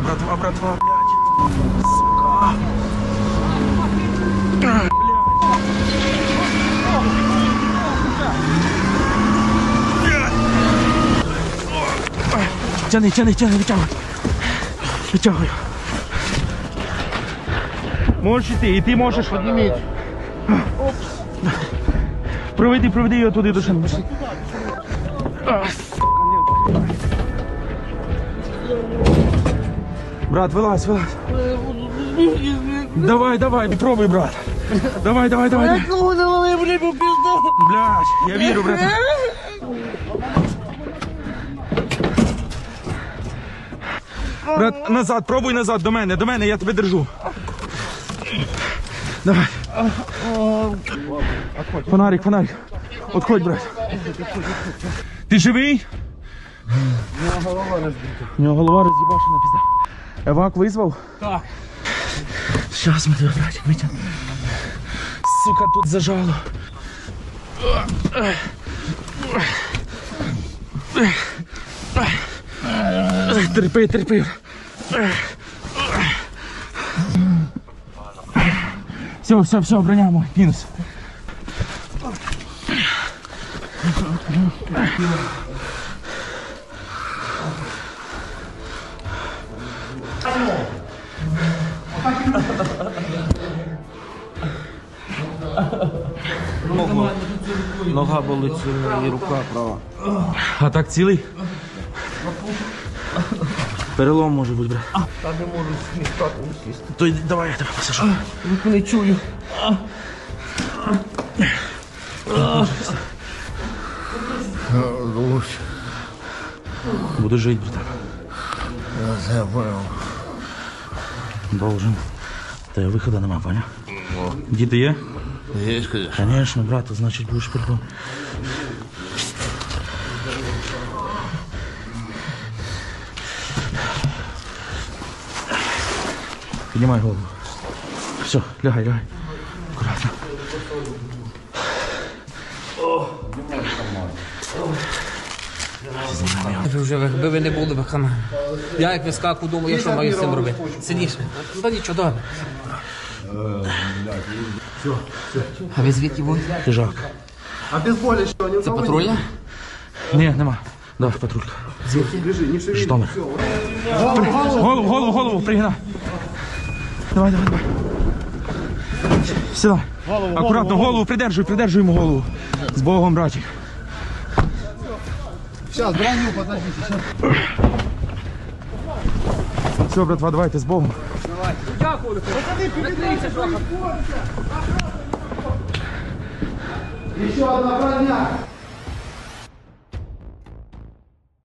братва, братва, братва, блядь. Сука. Тяни, тяни, тяни, витягуй. Витягуй. Можеш іти, і ти можеш. Проведи, проведи його туди до шини. Пішли. А, сука, ні. Брат, вилазь, вилазь. Давай, давай, пробуй, брат. Давай, давай, давай. Блядь, я вірю, брат. Брат, назад, пробуй назад, до мене, до мене, я тебе держу. Давай. Фонарик, фонарик. Отходь, брат. Ти живий? У нього голова роз'їбашена пізда. Евак визвав? Так. Щас ми тебе, братик, витягнемо. Сука, тут зажало. Терпи, терпи. Все, все, все, броня мой, мінус. Нога болить сильно і рука права. А так цілий? Перелом може бути, брат. Та не можу сміхати сісти. То йди, давай я тебе посажу. Не чую. Буду жити, братан. Я понял. Должен. Та виходу нема, понял? Діти є? Є, конечно. Конечно, брат, значить будеш перелом. Піднімай голову. Все, лягай, лягай. Аккуратно. Ви вже якби ви не були в каналі. Я як вискаку думаю, я що маю з цим робити? Сидіше. Та нічого добре. А ви звідки були? Хижак. Це патрульна? Ні, нема. Да, патрулька. Звідки? Житомир. При- Голову, голову, голову, пригинай. Давай, давай, давай. Сідай. Акуратно, голову придержуй, придержуй йому голову. З Богом, братик. Сейчас, броню, подождите. Все, братва, давайте з Богом. Еще одна броня.